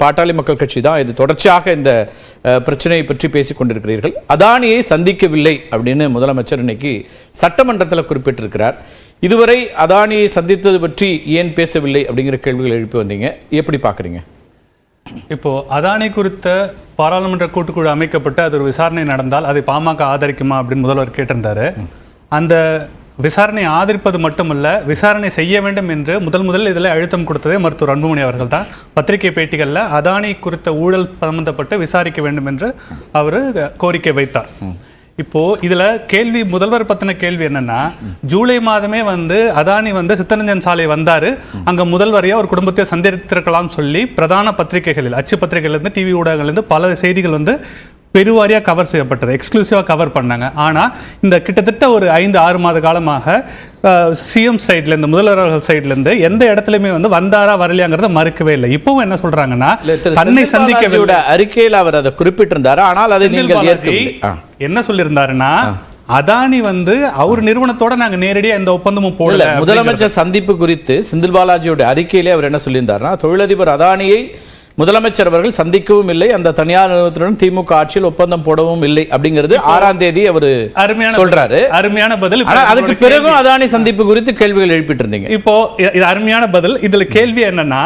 பாட்டாளி மக்கள் கட்சி தான் இது தொடர்ச்சியாக இந்த பிரச்சனையை பற்றி பேசிக் கொண்டிருக்கிறீர்கள். அதானியை சந்திக்கவில்லை அப்படின்னு முதலமைச்சர் இன்னைக்கு சட்டமன்றத்தில் குறிப்பிட்டிருக்கிறார். இதுவரை அதானியை சந்தித்தது பற்றி ஏன் பேசவில்லை அப்படிங்கிற கேள்விகள் எழுப்பி வந்தீங்க. எப்படி பார்க்குறீங்க? இப்போ அதானி குறித்த பாராளுமன்ற கூட்டுக்குழு அமைக்கப்பட்டு அது ஒரு விசாரணை நடந்தால் அதை பாமக ஆதரிக்குமா அப்படின்னு முதல்வர் கேட்டிருந்தாரு. அந்த விசாரணை ஆதரிப்பது மட்டுமல்ல விசாரணை செய்ய வேண்டும் என்று முதல் முதல் இதில் அழுத்தம் கொடுத்ததே மருத்துவர் அன்புமணி அவர்கள் தான் பத்திரிகை பேட்டிகளில் அதானி குறித்த ஊழல் சம்பந்தப்பட்டு விசாரிக்க வேண்டும் என்று அவர் கோரிக்கை வைத்தார். இப்போ இதுல கேள்வி முதல்வர் பத்தின கேள்வி என்னன்னா ஜூலை மாதமே வந்து அதானி வந்து சித்தரஞ்சன் சாலை வந்தாரு. அங்க முதல்வரையா ஒரு குடும்பத்தை சந்தித்திருக்கலாம் சொல்லி பிரதான பத்திரிகைகளில் அச்சு பத்திரிகைகள் இருந்து டிவி ஊடகங்கள்ல இருந்து பல செய்திகள் வந்து பெருவாரியா கவர் செய்யப்பட்டது. எக்ஸ்க்ளூசிவா கவர் பண்ணாங்க. ஆனா இந்த கிட்டத்தட்ட ஒரு ஐந்து ஆறு மாத காலமாக சிஎம் சைட்ல இருந்து முதல்வர் அவர்கள் சைட்ல இருந்து எந்த இடத்துலயுமே வந்து வந்தாரா வரலையாங்கிறத மறுக்கவே இல்லை. இப்பவும் என்ன திரு தன்னை சந்திக்க அறிக்கையில் அவர் அதை குறிப்பிட்டிருந்தார். ஆனால் அதை நீங்கள். என்ன சொல்லியிருந்தாருன்னா அதானி வந்து அவர் நிறுவனத்தோட நாங்க நேரடியா எந்த ஒப்பந்தமும் போடல முதலமைச்சர் சந்திப்பு குறித்து செந்தில் பாலாஜியோட அறிக்கையிலே அவர் என்ன சொல்லியிருந்தாருன்னா தொழிலதிபர் அதானியை முதலமைச்சர் அவர்கள் சந்திக்கவும் இல்லை. அந்த தனியார் நிறுவனத்துடன் திமுக ஆட்சியில் ஒப்பந்தம் போடவும் இல்லை அப்படிங்கிறது ஆறாம் தேதி அவர் அருமையான சொல்றாரு. அருமையான பதில். அதுக்கு பிறகும் அதானி சந்திப்பு குறித்து கேள்விகள் எழுப்பிட்டு இருந்தீங்க இப்போ இது அருமையான பதில். இதுல கேள்வி என்னன்னா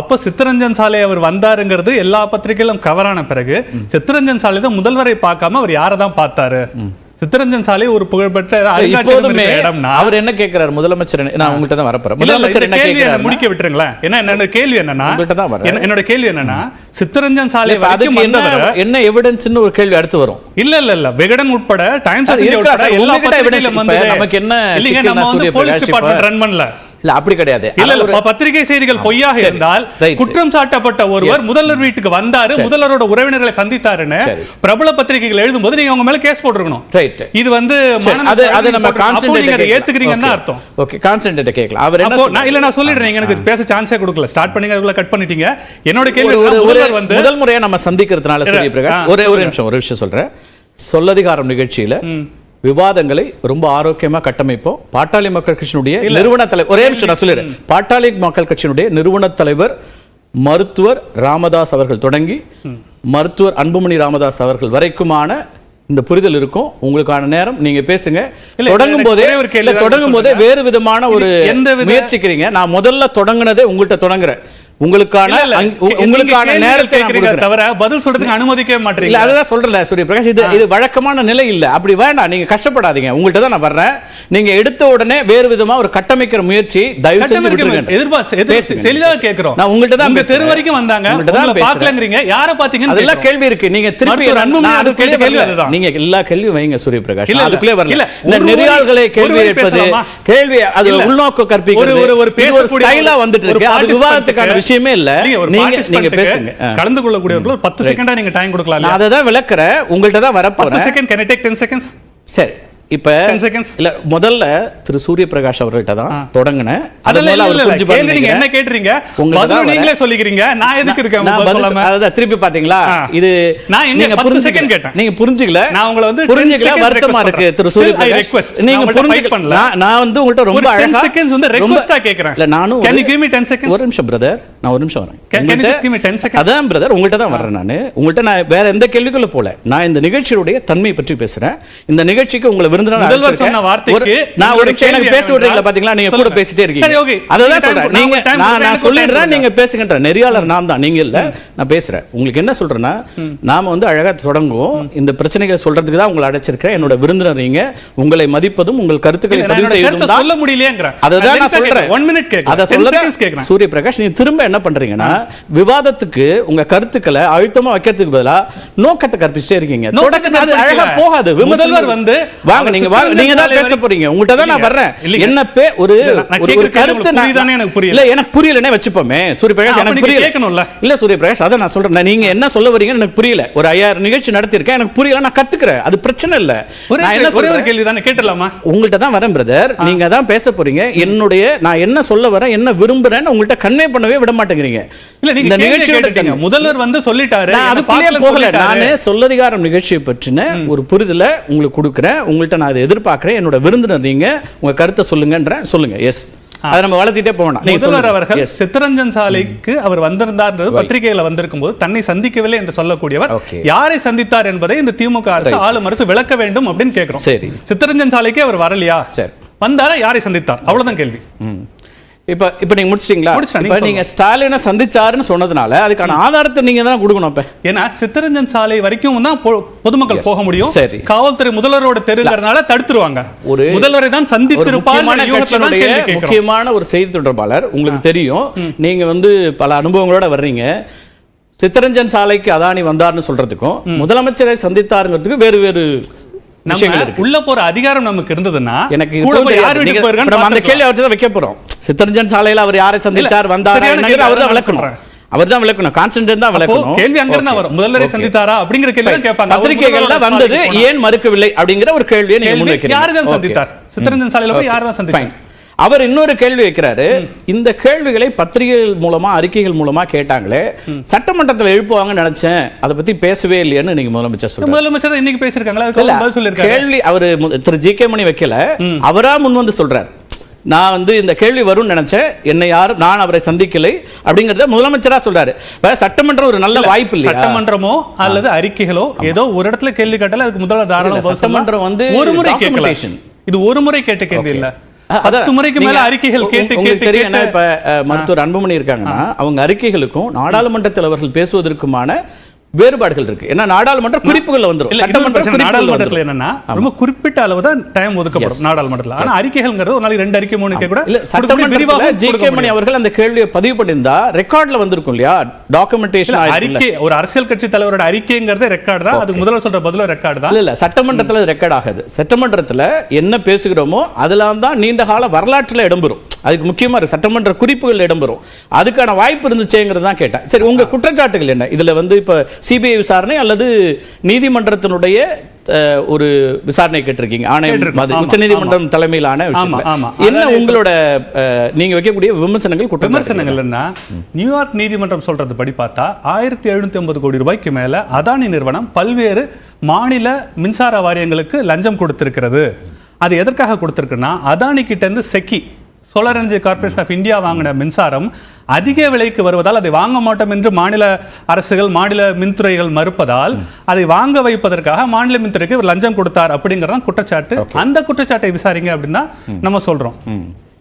அப்ப சித்தரஞ்சன் சாலை அவர் வந்தாருங்கிறது எல்லா பத்திரிகையிலும் கவரான பிறகு சித்தரஞ்சன் சாலை தான் முதல்வரை பார்க்காம அவர் யாரை தான் பார்த்தாரு? சித்தரஞ்சன் சாலை ஒரு புகழ்பெற்ற இடம்னா அவர் என்ன கேட்கிறார் முதலமைச்சர் நான் உங்ககிட்ட தான் வரப்போறேன். முதலமைச்சர் என்ன கேட்கிறார் முடிக்க விட்டுருங்களேன். என்ன என்னோட கேள்வி என்னன்னா உங்கள்ட்ட தான் வரேன். என்ன- என்னோட கேள்வி என்னன்னா சித்தரஞ்சன் சாலை அதுக்கு என்ன என்ன எவிடன்ஸ்னு ஒரு கேள்வி அடுத்து வரும். இல்ல இல்ல இல்ல. விகடன் உட்பட டைம்ஸ்? எல்லா நமக்கு என்ன இல்லைங்க நம்ம வந்து போலீஸ் டிபார்ட்மெண்ட் ரன் பண்ணல. இல்ல அப்படி கிடையாது. இல்ல பத்திரிகை செய்திகள் பொய்யாக. இருந்தால். குற்றம் சாட்டப்பட்ட ஒருவர். முதல்வர் வீட்டுக்கு வந்தாரு முதல்வரோட உறவினர்களை சந்தித்தாருன்னு. பிரபல பத்திரிகைகள் எழுதும்போது நீங்க உங்க மேல கேஸ் போட்டிருக்கணும். இது வந்து அது அது நம்ம கான்சென்ட்ரேட் ஏத்துக்கிறீங்கன்னு அர்த்தம். ஓகே கான்சென்ட்ரேட் கேட்கலாம். அவர் என்ன? நான் இல்ல நான் சொல்லிடுறேன். எனக்கு பேச சான்ஸே கொடுக்கல. ஸ்டார்ட் பண்ணீங்க அதுக்குள்ள கட் பண்ணிட்டீங்க. என்னோட கேள்வி ஒரு- வந்து முதல் முறையா நம்ம சந்திக்கிறதுனால சூரிய பிரகாஷ். ஒரே ஒரு நிமிஷம் ஒரு விஷயம் சொல்றேன். சொல்லதிகாரம் நிகழ்ச்சியில விவாதங்களை ரொம்ப ஆரோக்கியமா கட்டமைப்போம். பாட்டாளி மக்கள் கட்சியினுடைய நிறுவன தலைவர் ஒரே நிமிஷம் நான் சொல்லிடுறேன். பாட்டாளி மக்கள் கட்சியினுடைய நிறுவன தலைவர் மருத்துவர் ராமதாஸ் அவர்கள் தொடங்கி மருத்துவர் அன்புமணி ராமதாஸ் அவர்கள் வரைக்குமான இந்த புரிதல் இருக்கும். உங்களுக்கான நேரம் நீங்க பேசுங்க. தொடங்கும் போதே தொடங்கும் போதே. வேறு விதமான ஒரு முயற்சிக்கிறீங்க. நான் முதல்ல தொடங்குனதே உங்கள்கிட்ட தொடங்குறேன். உங்களுக்கான உங்களுக்கான நேரத்தை. தவிர பதில் சொல்றதுக்கு அனுமதிக்கவே இல்ல மாட்டீங்க அதுதான் சூரிய பிரகாஷ் இது இது வழக்கமான நிலை இல்ல. அப்படி வேண்டாம் நீங்க கஷ்டப்படாதீங்க. உங்கள்ட்ட தான் நான் வர்றேன். நீங்க எடுத்த உடனே வேறு விதமா ஒரு கட்டமைக்கிற முயற்சி தயவு செஞ்சு எதிர்பார்த்து கேட்கிறோம். நான் தான் தெரு. வரைக்கும் வந்தாங்க. தான் யாரை பாத்தீங்கன்னு அதெல்லாம். கேள்வி இருக்கு. நீங்க திருப்பி அதுக்குள்ளே வரல. நீங்க எல்லா கேள்வியும் வைங்க சூரிய பிரகாஷ். அதுக்குள்ளே வரல. இந்த நெறியாள்களை கேள்வி கேட்பது? கேள்வி அது. உள்நோக்க கற்பிக்கிறது. ஒரு- ஸ்டைலா வந்துட்டு இருக்கு. அது விவாதத்துக்கான க்கு- விஷயமே இல்ல. நீங்க நீங்க பேசுங்க. கலந்து கொள்ளக்கூடியவர்கள் பத்து செகண்டா நீங்க டைம் கொடுக்கலாம் அதை தான் விளக்குறேன். உங்கள்ட்ட தான் வரப்போறேன் second can take ten seconds சரி. இப்ப 10 seconds. இல்ல முதல்ல திரு சூரிய பிரகாஷ் அவர்கள்ட்ட தான் தொடங்கினேன் அதை அதெல்லாம் முதல்ல இல்ல, அவர் இல்ல, புரிஞ்சு கேள்வி நீங்க என்ன பாருங்க கேட்டுறீங்க உங்கள்ட்ட பதில் தான் நீங்களே சொல்லிக்கிறீங்க நான் எதுக்கு இருக்கேன் அதான் திருப்பி பாத்தீங்களா. இது நீங்க புரிஞ்சுக்கல. second கேட்டேன். நீங்க புரிஞ்சுக்கல நான் உங்களை வந்து 10 புரிஞ்சுக்கல வருத்தமா இருக்கு திரு. சூரிய பிரகாஷ். நீங்க புரிஞ்சுக்கல. நான் வந்து உங்கள்ட்ட ரொம்ப ஒரு 10 அழகா வந்து கேக்குறேன். இல்ல நானும் Can ஒரு- you give me 10 seconds? ஒரு நிமிஷம் பிரதர் நான் ஒரு நிமிஷம் வரேன் Can- can you உங்கள்ட்ட- just give me 10 seconds? அதான் பிரதர் உங்கள்ட்ட தான் நான் உங்கள்ட்ட நான் வேற எந்த கேள்விக்குள்ள போல நான் இந்த நிகழ்ச்சியுடைய தன்மை பற்றி பேசுறேன் இந்த நிகழ்ச்சிக்கு உங்களை விருந்தினர் முதல்வர் அழைச்சிருக்கேன். சொன்ன வார்த்தைக்கு ஒரு- நான் ஒரு உங்களுடைய நிமிஷம் எனக்கு கேள்வி பேச விடுறீங்களா என்னவென்றால் பாத்தீங்களா நீங்க கூட சொல்லுங்க. பேசிட்டே இருக்கீங்க சரி, okay. அதான் நீங்க time சொல்றேன் கொடுங்க. நீங்க நான் time நான் கொடுங்க. நான் எனக்கு சொல்லிடுறேன் time நீங்க பேசுகின்ற நெறியாளர் நான் தான் நீங்க இல்ல நான் பேசுறேன் உங்களுக்கு என்ன சொல்றேன்னா நாம வந்து அழகா தொடங்குவோம் இந்த பிரச்சனைகளை சொல்றதுக்கு தான் உங்களை அழைச்சிருக்கேன் என்னோட விருந்தினர் நீங்க உங்களை மதிப்பதும் உங்கள் கருத்துக்களை பதிவு செய்வதும் கருத்தை தான் சொல்ல முடியலையேங்கிறேன். அதுதான் நான் நான் 10 சொல்றேன் second, one minute கேட்கிறேன். அத 10 சொல்ல seconds கேட்கிறேன். சூரிய பிரகாஷ் நீங்க திரும்ப என்ன பண்றீங்கன்னா விவாதத்துக்கு உங்க கருத்துக்களை அழுத்தமா வைக்கிறதுக்கு பதிலா நோக்கத்தை கற்பிச்சிட்டே இருக்கீங்க தொடக்கத்துல. அழகா போகாது முதல்வர் வந்து வாங்க அவர் நீங்க வாங்க நீங்க தான் பேச போறீங்க. உங்கள்ட்ட தான் நான் வர்றேன். என்ன பே ஒரு ஒரு- கருத்து நான் எனக்கு புரியல. இல்ல எனக்கு புரியலனே வச்சுப்போமே. சூரிய பிரகாஷ் எனக்கு புரியல. கேட்கணும்ல. இல்ல சூரிய பிரகாஷ் அதை நான் சொல்றேன். நீங்க என்ன சொல்ல வரீங்கன்னு எனக்கு புரியல. ஒரு ஐயாயிரம் நிகழ்ச்சி நடத்திருக்கேன் எனக்கு புரியல நான் கத்துக்கிறேன். அது பிரச்சனை இல்ல. நான் என்ன ஒரே ஒரு கேள்வி தானே கேட்டுடலாமா? உங்கள்ட்ட தான் வரேன் பிரதர் நீங்க தான் பேச போறீங்க. என்னுடைய நான் என்ன சொல்ல வரேன் என்ன விரும்புறேன்னு உங்கள்ட்ட கன்வே பண்ணவே விட மாட்டேங்கிறீங்க. இல்ல நீங்க இந்த தன்மை. முதல்வர் வந்து சொல்லிட்டாரு பார்க்கலன்னு போகல. நானு சொல்லதிகாரம் நிகழ்ச்சியை பற்றின ஒரு புரிதலை உங்களுக்கு கொடுக்குறேன். உங்கள்ட்ட நான் அதை எதிர்பார்க்கிறேன். என்னோட விருந்தினர் நீங்க உங்க கருத்தை சொல்லுங்கன்றேன் சொல்லுங்க. எஸ் அதை நம்ம வளர்த்திட்டே போகணும் முதல்வர். அவர்கள். சித்தரஞ்சன் சாலைக்கு அவர் வந்திருந்தார் பத்திரிகையில வந்திருக்கும் போது தன்னை சந்திக்கவில்லை என்று சொல்லக்கூடியவர். யாரை சந்தித்தார் என்பதை இந்த திமுக அரசு ஆளும் அரசு விளக்க வேண்டும் அப்படின்னு கேட்கிறோம். சரி. சித்தரஞ்சன் சாலைக்கு அவர் வரலையா? சரி. வந்தாரா? யாரை சந்தித்தார்? அவ்வளவுதான் கேள்வி. இப்ப இப்ப நீங்க முடிச்சிட்டீங்களா? இப்ப நீங்க நீங்க ஸ்டாலினை சந்திச்சாருன்னு சொன்னதுனால அதுக்கான ஆதாரத்தை நீங்க தான் கொடுக்கணும் இப்ப. ஏன்னா சித்தரஞ்சன் சாலை வரைக்கும் தான் பொதுமக்கள். போக முடியும். சரி. காவல்துறை முதல்வரோட தெருங்கிறதுனால தடுத்துருவாங்க. ஒரு- முதல்வரை தான் ஒரு சந்தித்திருப்பார் முக்கியமான ஒரு செய்தி தொடர்பாளர் உங்களுக்கு தெரியும். நீங்க வந்து பல அனுபவங்களோட வர்றீங்க. சித்தரஞ்சன் சாலைக்கு அதானி வந்தார்னு சொல்றதுக்கும் முதலமைச்சரை சந்தித்தாருங்கிறதுக்கு வேறு வேறு உள்ள போற அதிகாரம் நமக்கு இருந்ததுன்னா எனக்கு அந்த. கேள்வி அவர்கிட்ட வைக்க போறோம். சித்தரஞ்சன் சாலையில அவர் யாரை சந்திச்சார் இல்ல, வந்தாரா அவர் தான் விளக்கணும். அவர் தான் விளக்கணும். கான்ஸ்டன்ட் தான் விளக்கணும். கேள்வி அங்க இருந்தா. வரும். முதல்வரை. சந்தித்தாரா அப்படிங்கிற கேள்வி கேட்பாங்க. பத்திரிகைகள்ல வந்தது. ஏன் மறுக்கவில்லை அப்படிங்கிற ஒரு கேள்வியை நீங்க முன்வைக்கிறீங்க. யார் தான். சந்தித்தார்? சித்தரஞ்சன் சாலையில போய் யார் தான் சந்தித்தார்? Fine. அவர் இன்னொரு கேள்வி வைக்கிறாரு. இந்த கேள்விகளை பத்திரிகைகள் மூலமா அறிக்கைகள் மூலமா கேட்டாங்களே சட்டமன்றத்துல எழுப்புவாங்கன்னு நினைச்சேன். அதை பத்தி பேசவே இல்லையான்னு நீங்க முதலமைச்சர் சொல்றாரு. முதலமைச்சர் இன்னைக்கு சொல்லியிருக்காரு. கேள்வி அவரு திரு ஜி கே மணி வைக்கல. அவரா முன் வந்து சொல்றாரு. நான் வந்து இந்த கேள்வி வரும்னு நினைச்சேன். என்னை யாரும் நான் அவரை சந்திக்கலை அப்படிங்கறத முதலமைச்சரா சொல்றாரு. வேற சட்டமன்றம் ஒரு நல்ல வாய்ப்பு இல்லையா? சட்டமன்றமோ அல்லது அறிக்கைகளோ ஏதோ ஒரு இடத்துல கேள்வி கேட்டால அதுக்கு இல்ல, பதில் சொல்லலாம். சட்டமன்றம் வந்து ஒரு முறை கேட்கல. documentation. இது ஒரு முறை கேட்ட கேள்வி இல்ல. மருத்துவர் அன்புமணி இருக்காங்கன்னா அவங்க அறிக்கைகளுக்கும் நாடாளுமன்றத்தில் அவர்கள் பேசுவதற்குமான வேறுபாடுகள் இருக்கு. ஏன்னா நாடாளுமன்ற இல்ல, இன்னொரு சட்டமன்ற குறிப்புகள் நாடாளுமன்றத்துல. என்னன்னா ரொம்ப குறிப்பிட்ட அளவு தான் டைம் ஒதுக்கப்படும் நாடாளுமன்றத்துல. ஆனா அறிக்கைகள்ங்கிறது ஒரு நாளைக்கு ரெண்டு அறிக்கை மூணு கூட இல்ல விரிவாக ஜி கே மணி. அவர்கள் அந்த கேள்வியை பதிவு பண்ணியிருந்தா ரெக்கார்ட்ல வந்திருக்கும் இல்லையா? டாக்குமெண்டேஷன் அறிக்கை ஒரு அரசியல் கட்சி தலைவரோட அறிக்கைங்கிறது ரெக்கார்டு தான். அதுக்கு முதல்வர் சொல்ற பதிலும் ரெக்கார்டு தான். இல்ல இல்ல சட்டமன்றத்துல ரெக்கார்ட் ஆகாது. சட்டமன்றத்துல என்ன பேசுகிறோமோ அதெல்லாம் தான் நீண்ட கால வரலாற்றுல இடம்பெறும். அதுக்கு முக்கியமா இருக்கு சட்டமன்ற குறிப்புகள் இடம்பெறும். அதுக்கான வாய்ப்பு இருந்துச்சேங்கிறது தான் கேட்டேன். சரி உங்க குற்றச்சாட்டுகள் என்ன? இதுல வந்து இப்ப சிபிஐ விசாரணை அல்லது நீதிமன்றத்தினுடைய ஒரு விசாரணை கேட்டிருக்கீங்க ஆணையம் ஆமா, உச்சநீதிமன்றம் தலைமையிலான. என்ன உங்களோட நீங்க வைக்கக்கூடிய விமர்சனங்கள் குற்றச்சாட்டுகள் விமர்சனங்கள் என்ன? நியூயார்க் நீதிமன்றம் சொல்றது படி பார்த்தா ஆயிரத்தி எழுநூத்தி ஐம்பது கோடி ரூபாய்க்கு மேல அதானி நிறுவனம் பல்வேறு மாநில மின்சார வாரியங்களுக்கு லஞ்சம் கொடுத்திருக்கிறது. அது எதற்காக கொடுத்திருக்குன்னா அதானி கிட்ட இருந்து SECI solar energy corporation of India வாங்கின மின்சாரம் அதிக விலைக்கு வருவதால் அதை வாங்க மாட்டோம் என்று மாநில அரசுகள் மாநில மின்துறைகள் மறுப்பதால் அதை வாங்க வைப்பதற்காக மாநில மின்துறைக்கு லஞ்சம் கொடுத்தார் அப்படிங்கறதான் குற்றச்சாட்டு. அந்த குற்றச்சாட்டை விசாரிங்க அப்படின்னா நம்ம சொல்றோம்.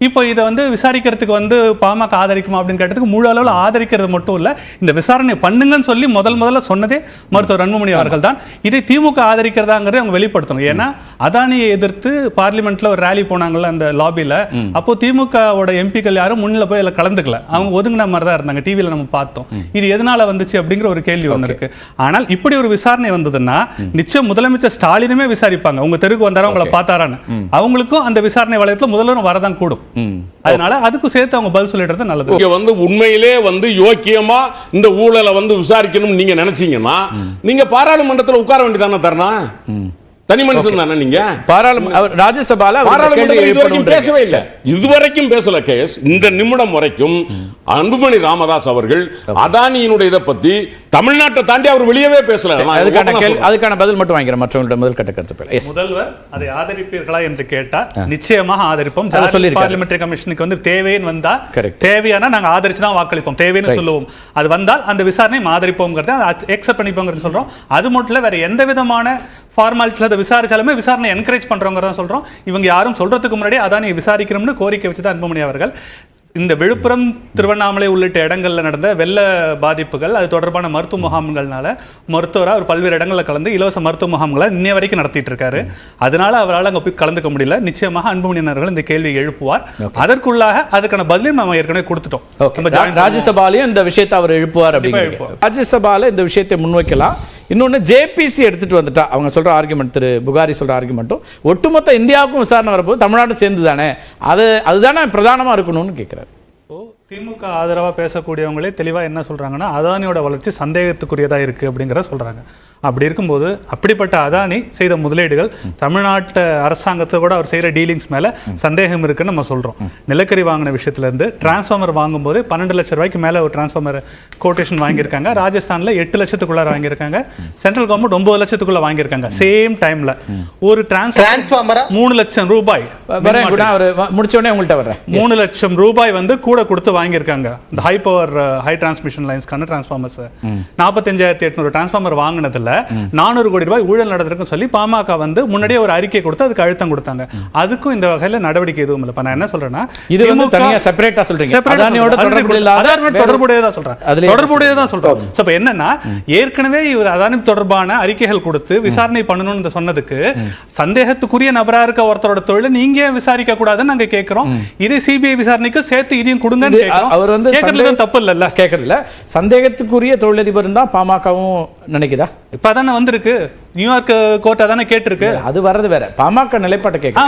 இப்போ இதை வந்து விசாரிக்கிறதுக்கு வந்து பாமக ஆதரிக்குமா அப்படின்னு கேட்டதுக்கு முழு அளவில் ஆதரிக்கிறது மட்டும் இல்ல இந்த விசாரணை பண்ணுங்கன்னு சொல்லி முதல் முதல்ல சொன்னதே மருத்துவர் அன்புமணி அவர்கள் தான். இதை திமுக ஆதரிக்கிறதாங்கிறதை அவங்க வெளிப்படுத்தணும். ஏன்னா அதானியை எதிர்த்து பார்லிமெண்ட்ல ஒரு ரேலி போனாங்கல்ல அந்த லாபியில அப்போ திமுகவோட எம்பிக்கள் யாரும் முன்னில போய் அதில் கலந்துக்கல. அவங்க ஒதுங்கின மாதிரி தான் இருந்தாங்க. டிவியில நம்ம பார்த்தோம். இது எதனால வந்துச்சு அப்படிங்கிற ஒரு கேள்வி ஒன்று இருக்கு. ஆனால் இப்படி ஒரு விசாரணை வந்ததுன்னா நிச்சயம் முதலமைச்சர் ஸ்டாலினுமே விசாரிப்பாங்க. உங்க தெருக்கு வந்தாரா உங்களை பார்த்தாரான்னு. அவங்களுக்கும் அந்த விசாரணை வளையத்துல முதல்வரும் வரதான் கூடும். அதனால அதுக்கும் சேர்த்து அவங்க பதில் சொல்லிடுறது நல்லது. இங்க வந்து உண்மையிலே வந்து யோக்கியமா இந்த ஊழலை வந்து விசாரிக்கணும் நீங்க நினைச்சீங்கன்னா நீங்க பாராளுமன்றத்துல உட்கார வேண்டியதானே தரணா? தனி மனுஷன் தானே நீங்க? பாராளுமன்ற ராஜ்யசபால பாராளுமன்றத்தில் இதுவரைக்கும். பேசவே இல்லை. இதுவரைக்கும் பேசல கேஸ் இந்த நிமிடம் வரைக்கும் அன்புமணி ராமதாஸ் அவர்கள் அதானியினுடைய இதை பத்தி தமிழ்நாட்டை தாண்டி அவர் வெளியவே பேசல. அதுக்கான. அதுக்கான பதில் மட்டும் வாங்கிக்கிறேன். மற்றவங்களோட முதல் கட்ட கருத்து முதல்வர் அதை ஆதரிப்பீர்களா என்று கேட்டால் நிச்சயமாக ஆதரிப்போம். பார்லிமெண்டரி கமிஷனுக்கு வந்து தேவைன்னு வந்தா. தேவையானா நாங்க ஆதரிச்சு தான் வாக்களிப்போம். தேவைன்னு. சொல்லுவோம். அது வந்தால் அந்த விசாரணை ஆதரிப்போங்கிறத எக்ஸப்ட் பண்ணிப்போங்கிறது சொல்றோம். அது மட்டும் இல்ல வேற எந்த விதமான ஃபார்மாலிட்டியில் அதை விசாரிச்சாலுமே விசாரணை என்கரேஜ் பண்றோங்கிறத சொல்றோம். இவங்க யாரும் சொல்றதுக்கு முன்னாடி அதான் விசாரிக்கணும்னு கோரிக்கை வச்சு தான் அன்புமணி அவர்கள். இந்த விழுப்புரம் திருவண்ணாமலை உள்ளிட்ட இடங்கள்ல நடந்த வெள்ள பாதிப்புகள் அது தொடர்பான மருத்துவ முகாம்கள்னால மருத்துவரா அவர் பல்வேறு இடங்கள்ல கலந்து இலவச மருத்துவ முகாம்களை இன்னைய வரைக்கும் நடத்திட்டு இருக்காரு. அதனால அவரால் அங்க போய் கலந்துக்க முடியல. நிச்சயமாக அன்புமணியன் அவர்கள் இந்த கேள்வியை எழுப்புவார். அதற்குள்ளாக அதுக்கான பதிலையும் நம்ம ஏற்கனவே கொடுத்துட்டோம். ராஜ்யசபாலையும் இந்த விஷயத்தை அவர் எழுப்புவார் எழுப்புவார். ராஜ்யசபால இந்த விஷயத்தை முன்வைக்கலாம். இன்னொன்று ஜேபிசி எடுத்துகிட்டு வந்துட்டா. அவங்க சொல்கிற ஆர்குமெண்ட் திரு புகாரி சொல்கிற ஆர்குமெண்ட்டும் ஒட்டுமொத்த இந்தியாவுக்கும் விசாரணை வரப்போது தமிழ்நாடு சேர்ந்து தானே அது அதுதானே பிரதானமாக இருக்கணும்னு கேட்குறாரு இப்போ திமுக ஆதரவாக பேசக்கூடியவங்களே தெளிவாக என்ன சொல்கிறாங்கன்னா அதானியோட வளர்ச்சி சந்தேகத்துக்குரியதாக இருக்கு அப்படிங்கிறத சொல்கிறாங்க அப்படி இருக்கும்போது அப்படிப்பட்ட அதானி செய்த முதலீடுகள் தமிழ்நாட்டு அரசாங்கத்தை கூட அவர் செய்யற டீலிங்ஸ் மேல சந்தேகம் இருக்குன்னு நம்ம சொல்றோம். நிலக்கரி வாங்கின விஷயத்துல இருந்து டிரான்ஸ்ஃபார்மர் வாங்கும்போது பன்னெண்டு லட்சம் ரூபாய்க்கு மேல ஒரு டிரான்ஸ்ஃபார்மர் கோட்டேஷன் வாங்கியிருக்காங்க. ராஜஸ்தான்ல எட்டு லட்சத்துக்குள்ள வாங்கியிருக்காங்க. சென்ட்ரல் கவர்மெண்ட் ஒன்பது லட்சத்துக்குள்ள வாங்கியிருக்காங்க. சேம் டைம்ல ஒரு டிரான்ஸ்ஃபார்மர் டிரான்ஸ்ஃபார்மரா மூணு லட்சம் ரூபாய் வரேன் கூட அவர் முடிச்ச உடனே உங்கள்கிட்ட வர்றேன். மூணு லட்சம் ரூபாய் வந்து கூட கொடுத்து வாங்கியிருக்காங்க. இந்த ஹை பவர் ஹை டிரான்ஸ்மிஷன் லைன்ஸ்க்கான டிரான்ஸ்ஃபார்மர்ஸ் நாற்பத்தஞ்சாயிரத்தி எட்நூறு டிரான்ஸ்ஃபார்மர் வாங்கினதுல நானூறு கோடி ரூபாய் ஊழல் நடந்திருக்குன்னு சொல்லி பாமக வந்து முன்னாடியே ஒரு அறிக்கை கொடுத்து அதுக்கு அழுத்தம் கொடுத்தாங்க. அதுக்கும் இந்த வகையில நடவடிக்கை எதுவும் இல்லை. நான் என்ன சொல்றேன்னா இது வந்து திமுக தனியா செப்பரேட்டா சொல்றீங்க. தொடர்புடையதா சொல்றேன். அதுலயே தொடர்புடையதா சொல்றோம் சோ இப்ப என்னன்னா ஏற்கனவே இவர் அதானி தொடர்பான அறிக்கைகள் கொடுத்து விசாரணை பண்ணணும்னு சொன்னதுக்கு சந்தேகத்துக்குரிய நபரா இருக்க ஒருத்தரோட தொழிலை நீங்க விசாரிக்க கூடாதுன்னு நாங்க கேக்குறோம் இதே சிபிஐ விசாரணைக்கு சேர்த்து இதையும் கேக்குறோம் அவர் வந்து தப்பு இல்லல்ல. கேட்கறதுல சந்தேகத்துக்குரிய தொழிலதிபர் தான் பாமகவும் நினைக்குதா? இப்போ தானே வந்திருக்கு. நியூயார்க் கோர்ட் அதானே கேட்டிருக்கு? அது வர்றது வேற. பாமக நிலைப்பாட்டை கேட்க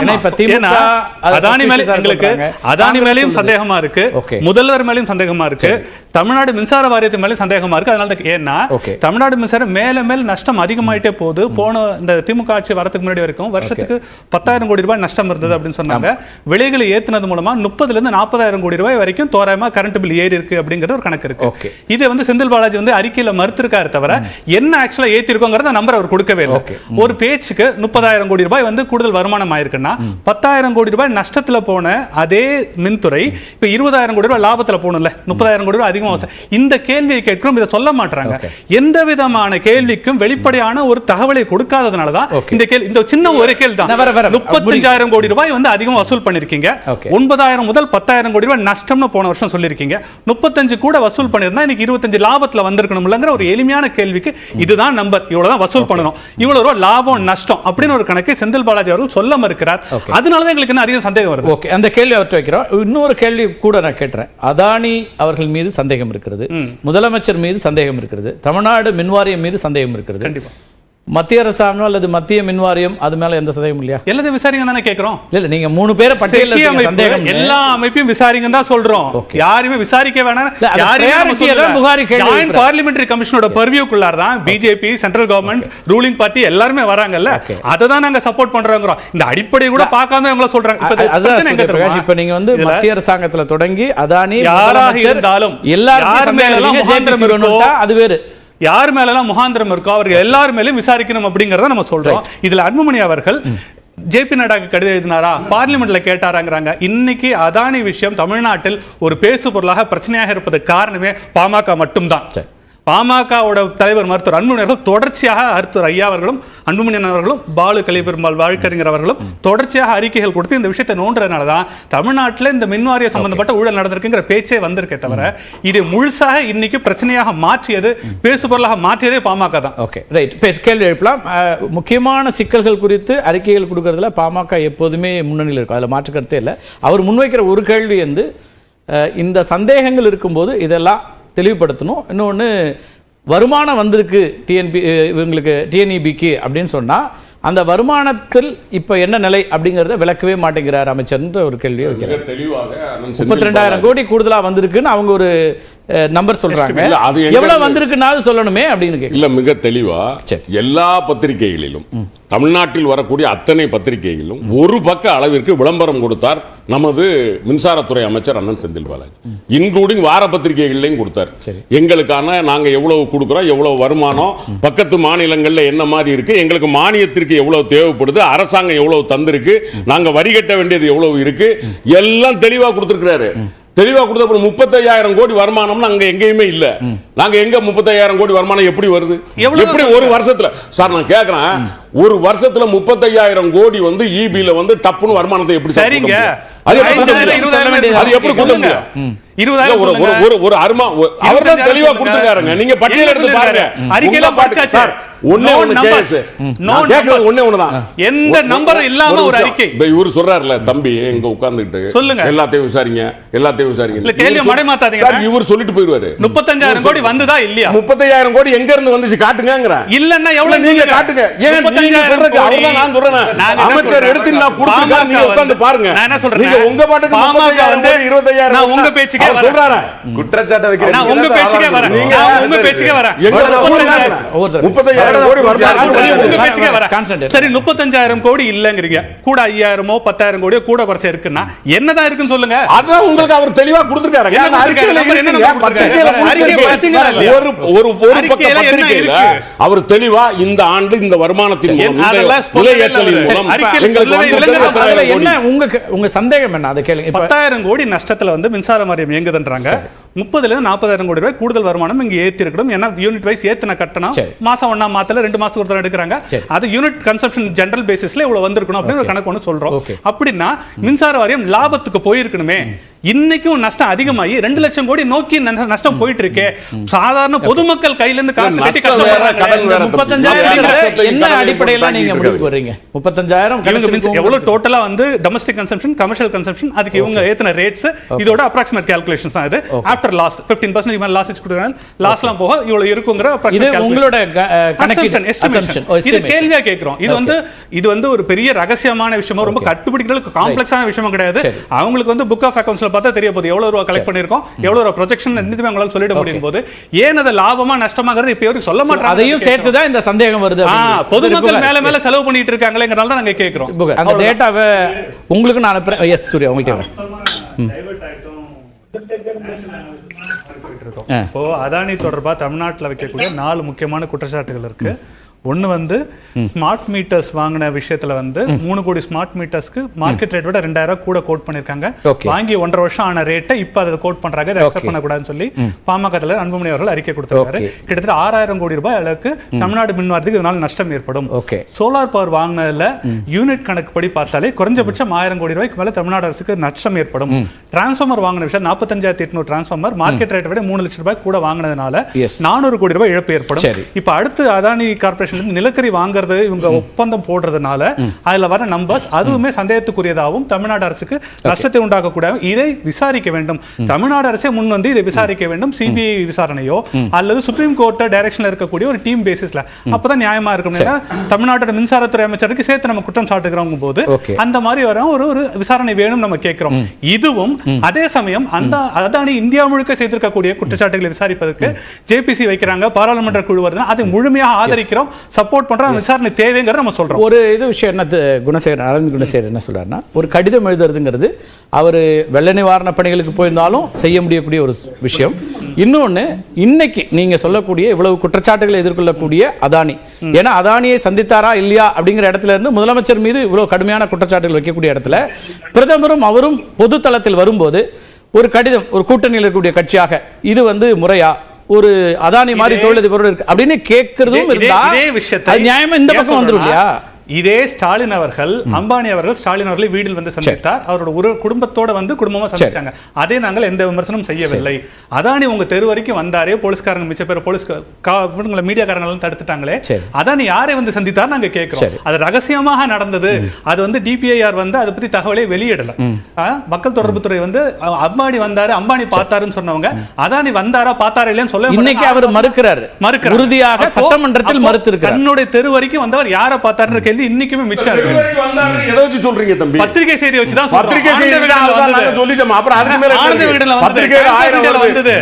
அதானி மேல எங்களுக்கு. அதானி மேலயும். சந்தேகமா இருக்கு. முதல்வர் மேலயும் சந்தேகமா இருக்கு. தமிழ்நாடு மின்சார வாரியத்து மேலயும் சந்தேகமா இருக்கு. அதனால தான் ஏன்னா. தமிழ்நாடு மின்சாரம் மேல மேல நஷ்டம் அதிகமாயிட்டே போகுது. போன இந்த திமுக ஆட்சி வரதுக்கு முன்னாடி வரைக்கும் வருஷத்துக்கு பத்தாயிரம் கோடி ரூபாய் நஷ்டம் இருந்தது அப்படின்னு சொன்னாங்க. விலைகளை ஏத்துனது மூலமா முப்பதுல இருந்து நாற்பதாயிரம் கோடி ரூபாய் வரைக்கும் தோராயமா கரண்ட் பில் ஏறி இருக்கு அப்படிங்கிறது ஒரு கணக்கு இருக்கு. இது வந்து செந்தில் பாலாஜி வந்து அறிக்கையில மறுத்திருக்காரு தவிர என்ன ஆக்சுவலா ஏத்தி இருக்கோங்கிறத நம்பர் அவர் கொடுக்கவே Okay. ஒரு பேச்சுக்கு முப்பதாயிரம் கோடி ரூபாய் வந்து கூடுதல் வருமானம் ஆயிருக்குன்னா பத்தாயிரம் கோடி ரூபாய் நஷ்டத்துல போன அதே மின்துறை இப்ப இருபதாயிரம் கோடி ரூபாய் லாபத்துல போகணும்ல முப்பதாயிரம் கோடி ரூபாய் அதிகமா வசூல். இந்த கேள்வியை கேட்கிறோம் இதை சொல்ல மாட்டாங்க. எந்த விதமான கேள்விக்கும் வெளிப்படையான ஒரு தகவலை கொடுக்காததுனால தான். இந்த கேள்வி இந்த சின்ன ஒரு கேள்வி தான். முப்பத்தஞ்சாயிரம் கோடி ரூபாய் வந்து அதிகமா வசூல் பண்ணிருக்கீங்க. ஒன்பதாயிரம் முதல் பத்தாயிரம் கோடி ரூபாய் நஷ்டம்னு போன வருஷம் சொல்லியிருக்கீங்க முப்பத்தஞ்சு கூட வசூல் பண்ணிருந்தா இன்னைக்கு இருபத்தஞ்சு லாபத்துல வந்திருக்கணும்லங்கிற ஒரு எளிமையான கேள்விக்கு இதுதான் நம்பர் இவ்வளவுதான் வசூல் பண்ணணும் இவ்வளவு ரூபாய் லாபம் நஷ்டம் அப்படின்னு ஒரு கணக்கை செந்தில் பாலாஜி அவர்கள் சொல்ல மறுக்கிறார். அதனாலதான் எங்களுக்கு இன்னும் அதிக சந்தேகம் வருது. ஓகே அந்த கேள்வி அவற்றை வைக்கிறோம். இன்னொரு கேள்வி கூட நான் கேட்டுறேன். அதானி அவர்கள் மீது சந்தேகம் இருக்கிறது. முதலமைச்சர் மீது சந்தேகம் இருக்கிறது. தமிழ்நாடு மின்வாரியம் மீது சந்தேகம் இருக்கிறது. கண்டிப்பா. மத்திய அரசாங்கம் அல்லது மத்திய மின்வாரியம் அது மேல எந்த சந்தேகமும் இல்லையா? எல்லாத்தையும் விசாரிங்க தானே கேட்கிறோம் இல்ல நீங்க மூணு பேரை சந்தேகம் எல்லா அமைப்பையும் விசாரிங்க தான் சொல்றோம். யாரையுமே விசாரிக்க வேணாம். பார்லிமெண்டரி கமிஷனோட பர்வியூக்குள்ளார் தான் BJP central government ruling party எல்லாருமே வராங்கல்ல. அதை தான் நாங்க சப்போர்ட் பண்றோங்கிறோம். இந்த அடிப்படை கூட பார்க்காம இவங்கள சொல்றாங்க. அதுதான்? இப்ப நீங்க வந்து மத்திய அரசாங்கத்துல தொடங்கி அதானி யாராக இருந்தாலும், சந்தேகம் வேணும்ட்டா அது வேறு. யார் மேலெல்லாம் முகாந்திரம் இருக்கோ அவர்கள் எல்லார் மேலயும் விசாரிக்கணும் அப்படிங்கறத நம்ம சொல்றோம். இதுல அன்புமணி அவர்கள் ஜேபி நட்டாக்கு கடிதம் எழுதினாரா? பார்லிமெண்ட்ல கேட்டாராங்கிறாங்க. இன்னைக்கு அதானி விஷயம் தமிழ்நாட்டில் ஒரு பேசு பொருளாக பிரச்சனையாக இருப்பதற்கு காரணமே பாமக மட்டும்தான். பாமகவோட தலைவர் மருத்துவர் அன்புமணி அவர்கள் தொடர்ச்சியாக மருத்துவர் ஐயா அவர்களும் அன்புமணி அவர்களும் பாலு கலிபெருமாள் வழக்கறிஞர் அவர்களும் தொடர்ச்சியாக அறிக்கைகள் கொடுத்து இந்த விஷயத்தை நோண்டுறதுனால தான் தமிழ்நாட்டில் இந்த மின்வாரிய சம்பந்தப்பட்ட ஊழல் நடந்திருக்குங்கிற பேச்சே வந்திருக்கே தவிர இது முழுசாக இன்னைக்கு பிரச்சனையாக மாற்றியது பேசு பொருளாக மாற்றியதே பாமக தான். ஓகே ரைட் பேச கேள்வி எழுப்பலாம். முக்கியமான சிக்கல்கள் குறித்து அறிக்கைகள் கொடுக்கறதுல பாமக எப்போதுமே முன்னணியில் இருக்கும். அதில் மாற்று கருத்தே இல்லை. அவர் முன்வைக்கிற ஒரு கேள்வி வந்து இந்த சந்தேகங்கள் இருக்கும்போது இதெல்லாம் தெளிவுபடுத்தணும். இன்னொன்று வருமானம் வந்திருக்கு டிஎன்பி இவங்களுக்கு டிஎன்இபிக்கு அப்படின்னு சொன்னா அந்த வருமானத்தில் இப்போ என்ன நிலை அப்படிங்கிறத விளக்கவே மாட்டேங்கிறார் அமைச்சர்ன்ற ஒரு கேள்வியை வைக்கிறார் தெளிவாக முப்பத்தி ரெண்டாயிரம் கோடி கூடுதலா வந்திருக்குன்னு அவங்க ஒரு நம்பர் சொல்றாங்க. அது எவ்வளவு வந்திருக்குன்னாலும் சொல்லணுமே அப்படின்னு இல்ல மிக தெளிவா. எல்லா பத்திரிகைகளிலும் தமிழ்நாட்டில் வரக்கூடிய அத்தனை பத்திரிகைகளிலும் ஒரு பக்க அளவிற்கு விளம்பரம் கொடுத்தார் நமது மின்சாரத்துறை அமைச்சர் அண்ணன் செந்தில் பாலாஜி. இன்க்ளூடிங் வார பத்திரிகைகள்லையும் கொடுத்தார். எங்களுக்கான நாங்க எவ்வளவு கொடுக்குறோம் எவ்வளவு வருமானம் பக்கத்து மாநிலங்கள்ல என்ன மாதிரி இருக்கு எங்களுக்கு மானியத்திற்கு எவ்வளவு தேவைப்படுது அரசாங்கம் எவ்வளவு தந்திருக்கு நாங்க வரி கட்ட வேண்டியது எவ்வளவு இருக்கு எல்லாம் தெளிவா கொடுத்திருக்கிறாரு. தெளிவா கொடுத்த அப்புறம் முப்பத்தையாயிரம் கோடி வருமானம்னு அங்க எங்கேயுமே இல்ல. நாங்க எங்க முப்பத்தையாயிரம் கோடி வருமானம் எப்படி வருது? எப்படி ஒரு வருஷத்துல? சார் நான் கேக்குறேன். ஒரு வருஷத்துல முப்பத்தையாயிரம் கோடி வந்து இபில வந்து டப்புன்னு வருமானத்தை எப்படி சார் சரிங்க? அது எப்படி ஐந்தாயிரம், முடியும்? ஒரு ஒரு அருமா அவர் தான் தெளிவா. கொடுத்துருக்காருங்க. நீங்க பட்டியல் எடுத்து பாருங்க? அறிக்கையில. சார் ஒண்ணே இல்லாம ஒரு அறிக்கை? இவரு சொல்றாருல தம்பி எங்க உட்கார்ந்துட்டு சொல்லுங்க. எல்லாத்தையும் விசாரிங்க எல்லாத்தையும் விசாரிங்க. கேள்வி மடைமாத்தாதீங்க. சார் இவர் சொல்லிட்டு போயிடுவாரு. 35000 கோடி வந்துதா இல்லையா? 35000 கோடி எங்க இருந்து வந்துச்சு காட்டுங்கங்கற நீங்க காட்டுங்க. ஏன் நான் சொல்றேன். அமைச்சர் எடுத்து நான் பாருங்க. உங்க பாட்டுக்கு 35000 கோடி 20000 உங்க பேச்சுக்கே வரேன். சொல்றாரே. குற்றச்சாட்டு உங்க நீங்க உங்க பேச்சுக்கே வரேன். சரி, முப்பத்தஞ்சாயிரம் கோடி இல்லங்கிறீங்க. கூட ஐயாயிரமோ பத்தாயிரம் கோடியோ கூட குறைச்ச இருக்குன்னா என்னதான் இருக்குன்னு சொல்லுங்க. அதான் உங்களுக்கு அவர் தெளிவா கொடுத்திருக்காரு. அவர் தெளிவா இந்த ஆண்டு இந்த வருமானத்தின் மூலம் உங்க உங்க சந்தேகம் என்ன? அதை கேளுங்க. பத்தாயிரம் கோடி நஷ்டத்துல வந்து மின்சார வாரியம் இயங்குதுன்றாங்க. முப்பதுல இருந்து நாற்பதாயிரம் கோடி ரூபாய் கூடுதல் வருமானம் இங்க ஏத்தி இருக்கணும் ஏன்னா யூனிட் வைஸ் ஏத்தின கட்டணம். மாசம் ஒண்ணாம் மாதத்துல ரெண்டு மாசத்துக்கு ஒரு தடவை எடுக்கிறாங்க. அது யூனிட் கன்சம்ஷன் ஜெனரல் பேசிஸ்ல இவ்வளவு வந்திருக்கணும் அப்படின்னு ஒரு கணக்கு சொல்றோம். Okay. அப்படின்னா மின்சார வாரியம் லாபத்துக்கு போயிருக்கணுமே. இன்னைக்கும் நஷ்டம் அதிகமாகி ரெண்டு லட்சம் கோடி நோக்கி நஷ்டம் போயிட்டு இருக்கே சாதாரண பொதுமக்கள் கையில இருந்து காசு கட்டி. முப்பத்தஞ்சாயிரம் என்ன அடிப்படையில நீங்க வர்றீங்க? முப்பத்தஞ்சாயிரம் எவ்வளவு டோட்டலா வந்து டொமஸ்டிக் கன்சம்ஷன் கமர்ஷியல் கன்சம்ஷன் அதுக்கு இவங்க ஏத்தின ரேட்ஸ் இதோட அப்ராக்சிமேட் கால்குலேஷன்ஸ் தான் இது. ஆஃப்டர் லாஸ் 15% பர்சன்ட் மேல லாஸ் கொடுக்குறாங்க. லாஸ்லாம் போக இவ்வளவு இருக்குங்கிற இது உங்களோட இது estimation. கேள்வியா கேக்குறோம் இது வந்து இது வந்து ஒரு பெரிய ரகசியமான விஷயமா ரொம்ப கட்டுப்பிடிக்கிறதுக்கு காம்ப்ளெக்ஸான விஷயமும் கிடையாது. அவங்களுக்கு வந்து புக் ஆஃப் அக்கவுண்ட்ஸ்ல பார்த்தா தெரிய போகுது. எவ்வளவு ரூபா கலெக்ட் பண்ணிருக்கோம் எவ்வளவு ரூபா ப்ரொஜெக்ஷன் எதுவுமே அவங்களால சொல்லிட முடியும் போது ஏன் அது லாபமா நஷ்டமாங்கிறது இப்ப வரைக்கும் சொல்ல மாட்டாங்க அதையும் சேர்த்து தான் இந்த சந்தேகம் வருது. பொதுமக்கள். மேல மேல செலவு பண்ணிட்டு இருக்காங்களேங்கிறனால தான் நாங்க கேக்குறோம் புகார். அந்த டேட்டாவை உங்களுக்கு நான் அனுப்புறேன். எஸ் சூர்யா உங்களுக்கு. இப்போ அதானி தொடர்பா தமிழ்நாட்டுல வைக்கக்கூடிய நாலு முக்கியமான குற்றச்சாட்டுகள் இருக்கு. ஒண்ணு வந்து ஸ்மார்ட் மீட்டர்ஸ் வாங்கின விஷயத்துல வந்து மூணு கோடி ஸ்மார்ட் மீட்டர்ஸ்க்கு மார்க்கெட் ரேட் விட ரெண்டாயிரம் கூட கோட் பண்ணிருக்காங்க. வாங்கி ஒன்றரை வருஷம் ஆன ரேட்டை இப்ப அதை கோட் பண்றாங்க. இதை அக்செப்ட். பண்ணக்கூடாதுன்னு சொல்லி பாமக தலைவர் அன்புமணி அவர்கள் அறிக்கை கொடுத்திருக்காரு. கிட்டத்தட்ட ஆறாயிரம் கோடி ரூபாய் அளவுக்கு தமிழ்நாடு மின் வாரியத்துக்கு இதனால நஷ்டம் ஏற்படும். சோலார் பவர் வாங்கினதுல யூனிட் கணக்கு படி பார்த்தாலே குறைஞ்சபட்சம் ஆயிரம் கோடி ரூபாய்க்கு மேல தமிழ்நாடு அரசுக்கு நஷ்டம் ஏற்படும். டிரான்ஸ்ஃபார்மர் வாங்கின விஷயம் நாற்பத்தஞ்சாயிரத்தி எட்நூறு டிரான்ஸ்ஃபார்மர் மார்க்கெட் ரேட்டை விட மூணு லட்சம் ரூபாய் கூட வாங்கினதுனால. நானூறு கோடி ரூபாய் இழப்பு ஏற்படும். இப்ப அடுத்து அதானி கார்பரேஷன் நிலக்கரி வாங்குறது இவங்க ஒப்பந்தம் போடுறதுனால அதுல வர நம்பர்ஸ் அதுவுமே சந்தேகத்துக்குரியதாகவும் தமிழ்நாடு அரசுக்கு நஷ்டத்தை உண்டாக்கக்கூடாது இதை விசாரிக்க வேண்டும். தமிழ்நாடு அரசே முன் வந்து இதை விசாரிக்க வேண்டும். சிபிஐ விசாரணையோ அல்லது சுப்ரீம் கோர்ட் டைரக்ஷன்ல இருக்கக்கூடிய ஒரு டீம் பேசிஸ்ல அப்பதான் நியாயமா இருக்கும். தமிழ்நாட்டோட மின்சாரத்துறை அமைச்சருக்கு சேர்த்து நம்ம குற்றம் சாட்டுகிறோம் போது. அந்த மாதிரி வர ஒரு ஒரு விசாரணை வேணும் நம்ம கேட்கிறோம். இதுவும் அதே சமயம் அந்த அதானி இந்தியா முழுக்க செய்திருக்கக்கூடிய குற்றச்சாட்டுகளை விசாரிப்பதற்கு ஜேபிசி வைக்கிறாங்க பாராளுமன்ற குழு வருது அதை முழுமையாக ஆதரிக்கிறோம். சப்போர்ட் பண்றோம் விசாரணை தேவைங்கிறத நம்ம சொல்றோம். ஒரு இது விஷயம் என்ன குணசேகரன் அரவிந்த் குணசேகரன் என்ன சொல்றாருன்னா ஒரு கடிதம் எழுதுறதுங்கிறது அவர் வெள்ள நிவாரண பணிகளுக்கு போயிருந்தாலும் செய்ய முடியக்கூடிய ஒரு விஷயம். இன்னொன்னு இன்னைக்கு நீங்க சொல்லக்கூடிய இவ்வளவு குற்றச்சாட்டுகளை எதிர்கொள்ளக்கூடிய அதானி. ஏன்னா அதானியை சந்தித்தாரா இல்லையா அப்படிங்கிற இடத்துல இருந்து முதலமைச்சர் மீது இவ்வளவு கடுமையான குற்றச்சாட்டுகள் வைக்கக்கூடிய இடத்துல பிரதமரும் அவரும் பொது தளத்தில் வரும்போது ஒரு கடிதம் ஒரு கூட்டணியில் இருக்கக்கூடிய கட்சியாக இது வந்து முறையா? ஒரு அதானி மாதிரி தொழிலதிபரோடு இருக்கு? அப்படின்னு கேட்கறதும் இருந்தா நியாயமா இந்த பக்கம் வந்துரும் சொல்றேன்னா, இல்லையா? இதே ஸ்டாலின் அவர்கள் அம்பானி அவர்கள் ஸ்டாலின் அவர்களை வீட்டில் வந்து சந்தித்தார். அவரோட ஒரு குடும்பத்தோட வந்து குடும்பமா சந்திச்சாங்க. அதே நாங்கள் எந்த விமர்சனம் செய்யவில்லை. அதானி உங்க தெரு வரைக்கும் வந்தாரே போலீஸ்காரங்க மிச்ச பேர் போலீஸ் இவங்களை மீடியாக்காரங்க எல்லாம் தடுத்துட்டாங்களே. அதானி யாரை வந்து சந்தித்தார் நாங்க கேட்கிறோம். அது ரகசியமாக நடந்தது. அது வந்து டிபிஐஆர் வந்து அதை பத்தி தகவலே வெளியிடல. மக்கள் தொடர்புத்துறை வந்து அ, அம்பானி வந்தாரு அம்பானி பார்த்தாருன்னு சொன்னவங்க. அதானி வந்தாரா பார்த்தாரா இல்லையான்னு சொல்ல இன்னைக்கு அவர் மறுக்கிறாரு. மறுக்கிறார். உறுதியாக சட்டமன்றத்தில் மறுத்திருக்கிறார். தன்னுடைய தெரு வரைக்கும் வந்தவர் யாரை பார்த்தாருன்ற கேள்வி இன்னைக்குமே மிச்சம் எதை வச்சு சொல்றீங்க தம்பி பத்திரிகை செய்தி வச்சு தான். பத்திரிகை செய்தி. சொல்லிட்டோம் அப்புறம் அதுக்கு மேல ஆனந்த. பத்திரிகையில டைம்ஸ் ஆயிரம். வந்தது.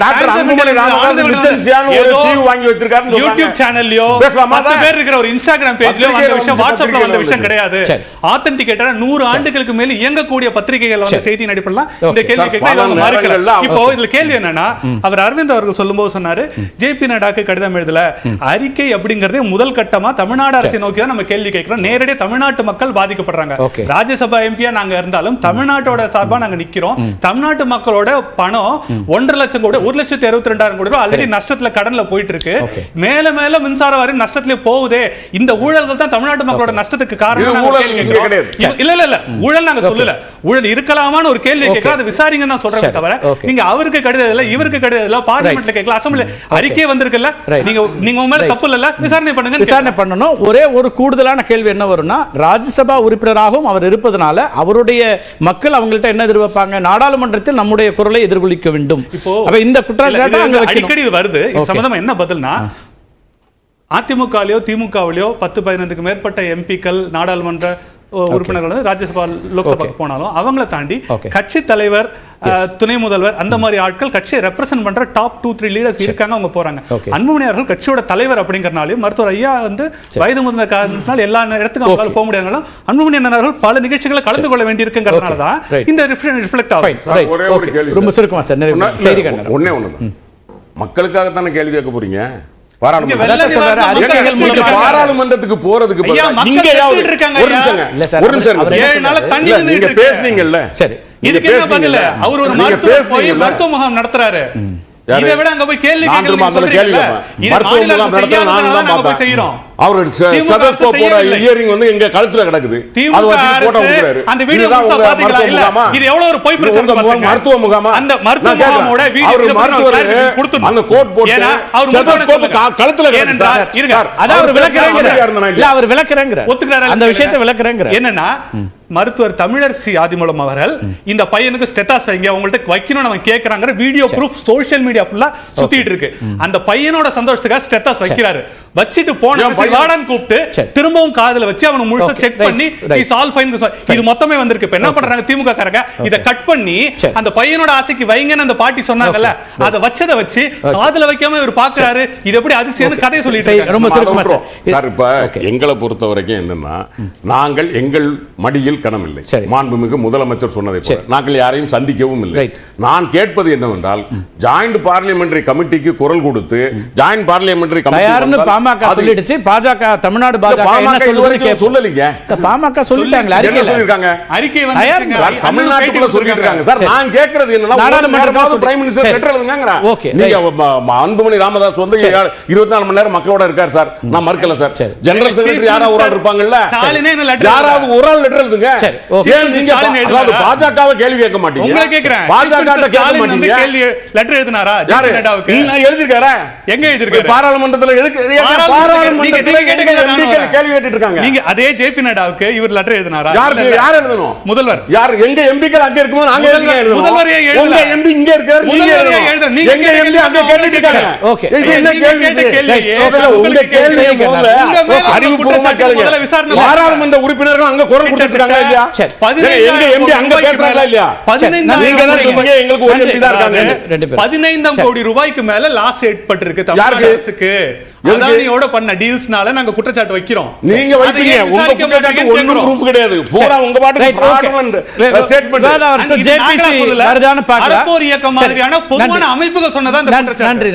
டாக்டர் அன்புமணி ராமதாஸ் லிச்சன்சியான்னு ஒரு டிவி வாங்கி வச்சிருக்காருன்னு யூடியூப். சேனல்லயோ பத்து? பேர் இருக்கிற ஒரு இன்ஸ்டாகிராம் பேஜ்லயோ வந்த விஷயம் வாட்ஸ்அப்ல வந்த விஷயம் கிடையாது சரி. ஆத்தென்டிகேட்டரா நூறு ஆண்டுகளுக்கு மேல இயங்கக்கூடிய பத்திரிகைகள் வந்த. செய்தியின் அடிப்படையில் இந்த. கேள்வி நேரங்கள்ல இப்போ இதுல கேள்வி என்னன்னா அவர் அரவிந்த் அவர்கள் சொல்லும்போது சொன்னாரு ஜேபி நடாக்கு கடிதம் எழுதல அறிக்கை அப்படிங்கறதே முதல் கட்டமா தமிழ்நாடு அரசை நோக்கி தான் நம்ம கேள்வி கேட்கிறோம். நேரடியாக தமிழ்நாட்டு மக்கள் பாதிக்கப்படுறாங்க. ராஜ்யசபா எம்பியா நாங்க இருந்தாலும் தமிழ்நாட்டோட சார்பா நாங்க நிக்கிறோம். தமிழ்நாட்டு மக்களோட பணம் ஒன்றரை லட்சம் கோடி ஒரு லட்சத்தி அறுபத்தி ரெண்டாயிரம் கோடி ரூபாய் ஆல்ரெடி நஷ்டத்துல கடன்ல போயிட்டு இருக்கு. மேல மேல மின்சார வாரியம் நஷ்டத்திலே போகுதே. இந்த ஊழல்கள் தான் தமிழ்நாட்டு மக்களோட நஷ்டத்துக்கு காரணம். இல்ல, இல்ல இல்ல. ஊழல் நாங்க சொல்லல. ஊழல் இருக்கலாமான்னு ஒரு கேள்வி. கேட்கிறோம். அதை விசாரிங்க தான் சொல்றேன். தவிர. நீங்க அவருக்கு கடிதம் இல்ல இவருக்கு கடிதம் இல்ல பார்லிமெண்ட்ல கேட்கல அசம்பிளி அறிக்கை வந்திருக்குல்ல. நீங்க நீங்க உங்க மேல. தப்பு இல்ல விசாரணை பண்ணுங்க விசாரணை பண்ணணும். ஒரே ஒரு கூடுதலான கேள்வி என்ன வரும்னா ராஜ்யசபா உறுப்பினராகவும் அவர் இருப்பதனால அவருடைய மக்கள் அவங்கள்ட்ட என்ன எதிர்பார்ப்பாங்க? நாடாளுமன்றத்தில் நம்முடைய குரலை எதிர்கொள்ளிக்க வேண்டும். இப்போ இந்த குற்றச்சாட்டு அடிக்கடி வருது. சம்பந்தமா என்ன பதில்னா அதிமுகலையோ திமுகவிலையோ பத்து பதினைந்துக்கு மேற்பட்ட எம்பிக்கள் நாடாளுமன்ற உறுப்பினர்கள் வந்து ராஜ்யசபா லோக்சபாக்கு போனாலும் அவங்கள தாண்டி. கட்சி தலைவர் துணை முதல்வர் அந்த மாதிரி ஆட்கள் கட்சியை ரெப்ரசென்ட் பண்ற டாப் டூ த்ரீ லீடர்ஸ் இருக்காங்க அவங்க போறாங்க. அன்புமணி அவர்கள் கட்சியோட தலைவர் அப்படிங்கறனாலையும் மருத்துவர் ஐயா வந்து வயது முதிர்ந்த காரணத்தினால் எல்லா இடத்துக்கும் அவங்களால போக முடியாதனாலும் அன்புமணி அண்ணன் பல நிகழ்ச்சிகளை கலந்து கொள்ள வேண்டியிருக்குங்கிறனால தான். இந்த ரிஃப்ளெக்ட். ஆகும். ஒரே ஒரு. கேள்வி ரொம்ப சார். சுருக்கமா சார் கண்டனம். ஒண்ணே ஒண்ணு. மக்களுக்காகத்தானே கேள்வி கேட்க போறீங்க? பாராளுமன்றத்துக்கு போறதுக்கு நீங்க. பேசுனீங்கல்ல. சரி. இதுக்கு என்ன பதில்? அவர் ஒரு பேசுனீங்கல்ல. மருத்துவ முகாம் நடத்துறாரு? இதை விட அங்க போய் கேள்வி நான் திரும்ப கேட்கறது அந்த கேள்வி சொல்றீங்கல்ல? கேட்பேன். இது மருத்துவ மாநில முகாம் அரசு நடத்த நானும் செய்யாதனால தான் நாங்க போய் பார்த்தேன். செய்யறோம். அவர் திமுக அரசு ஸ்டெதஸ்கோப்போட. இயரிங் வந்து எங்க கழுத்துல கிடக்குது அது வச்சு போட்டோ அரசு கொடுக்குறாரு அந்த வீடியோ உங்க? மருத்துவ முகாமா இது எவ்வளவு ஒரு பொய் பாருங்க. மருத்துவ முகாமா அந்த மருத்துவ. முகாமோட வீடியோ அவர் மருத்துவர். அந்த கோட் போட்டு அவர் ஸ்டெதஸ்கோப் கழுத்துல கிடக்கு ஏனென்றால், சார். இருங்க. அதான் அவர் இருந்தானா இல்ல? அவர் விளக்குறேங்கிற ஒத்துக்கிறாரா அந்த? விஷயத்தை விளக்குறேங்கிற என்னன்னா மருத்துவர் தமிழரசி ஆதிமூலம் அவர்கள் இந்த பையனுக்கு ஸ்டெட்டாஸ் வைங்க உங்கள்ட்ட வைக்கணும்னு அவன் கேக்குறாங்கிற வீடியோ ப்ரூஃப் சோஷியல் மீடியா ஃபுல்லா சுத்திட்டு இருக்கு. அந்த பையனோட சந்தோஷத்துக்காக ஸ்டெட்டாஸ் வைக்கிறாரு. வச்சிட்டு போன வாடான்னு கூப்பிட்டு. திரும்பவும் காதுல வச்சு அவனை முழுசா செக் பண்ணி. இஸ் ஆல் ஃபைன் இது மொத்தமே வந்திருக்கு. இப்ப என்ன பண்றாங்க திமுக காரங்க? இத கட் பண்ணி. அந்த பையனோட ஆசைக்கு வைங்கன்னு அந்த பாட்டி சொன்னாங்கல்ல அத வச்சத வச்சு காதுல வைக்காம இவர் பாக்குறாரு. இது எப்படி அதிசயம்னு கதையை சொல்லிட்டு. ரொம்ப. சார். இப்ப. எங்களை பொறுத்த வரைக்கும் என்னன்னா நாங்கள் எங்கள் மடியில் கனமில்லை சரி. மாண்புமிகு முதலமைச்சர் சொன்னதை போல. நாங்கள் யாரையும் சந்திக்கவும் இல்லை. நான் கேட்பது என்னவென்றால் ஜாயிண்ட் பார்லிமெண்டரி கமிட்டிக்கு குரல் கொடுத்து ஜாயிண்ட் பார்லிமெண்டரி தயார்னு பாமக சொல்லிடுச்சு. பாஜக தமிழ்நாடு பாஜக இதுவரைக்கும். சொல்லலீங்க. பாமக சொல்லிட்டாங்களே என்ன அறிக்கையில. சொல்லிருக்காங்க அறிக்கை தமிழ்நாட்டுக்குள்ள சொல்லிட்டு இருக்காங்க. சார். நான் கேக்குறது என்னன்னா நாடாளுமன்றத்துல பிரைம் மினிஸ்டர். லெட்டர் எழுதுங்கங்கறேன் Okay, நீங்க அன்புமணி ராமதாஸ் வந்து இருபத்தி நாலு மணி நேரம் மக்களோட இருக்கார் சார். நான் மறுக்கல சார். ஜெனரல் செக்ரட்டரி யாராவது ஒரு ஆள் இருப்பாங்கல்ல? யாராவது ஒரு ஆள் லெட்டர் எழுதுங்க. அதாவது? பாஜகவை கேள்வி கேட்க மாட்டீங்க. உங்களை கேக்குறேன் பாஜக கேட்க மாட்டீங்க. கேள்வி லெட்டர் எழுதினாரா? யாரு? நான் எழுதிருக்காரா எங்க எழுதிருக்காரு பாராளுமன்றத்துல பாராளுமன்றத்துல கேள்வி கேட்டுட்டு இருக்காங்க நீங்க அதே ஜேபி நட்டாவுக்கு இவர் லெட்டர் எழுதினாரா? யாருக்கு? இல்ல, இல்ல. யார் எழுதணும்? முதல்வர். யார் எங்க எம்பிக்கள் அங்க இருக்கும்போது நாங்க எழுதணும். முதல்வரே. உங்க எம்பி இங்க இருக்காரு நீங்க முதல்வரே எழுதணும். எழுதல. நீங்க எங்க எம்பி அங்க கேட்டுட்டு இருக்காங்க. இது என்ன கேள்வி உங்க கேள்வி அறிவுபூர்வமா கேளுங்க. பாராளுமன்ற உறுப்பினர்கள் அங்க குரல் கொடுத்துட்டு இருக்காங்களா இல்லையா சரி. ஏங்க, எங்க எம்பி அங்க பேசுறாங்களா இல்லையா பதினைந்தாயிரம் நீங்க தான் கோடி சொன்னீங்க எங்களுக்கு ஒரு எம்பி தான் இருக்காங்க ரெண்டு பேரும். பதினைந்தாம் கோடி ரூபாய்க்கு மேல லாஸ் ஏற்பட்டிருக்கு? அரசுக்கு? அதானியோட பண்ண டீல்ஸ்னால நாங்க குற்றச்சாட்டு வைக்கிறோம் நீங்க வைப்பீங்க உங்க குற்றச்சாட்டு ஒண்ணும். ப்ரூஃப் கிடையாது பூரா உங்க பாட்டுக்கு. வருதான்னு இயக்கம். மாதிரியான பொதுவான. அமைப்புகள் சொன்னதா குற்றச்சாட்டு. நன்றி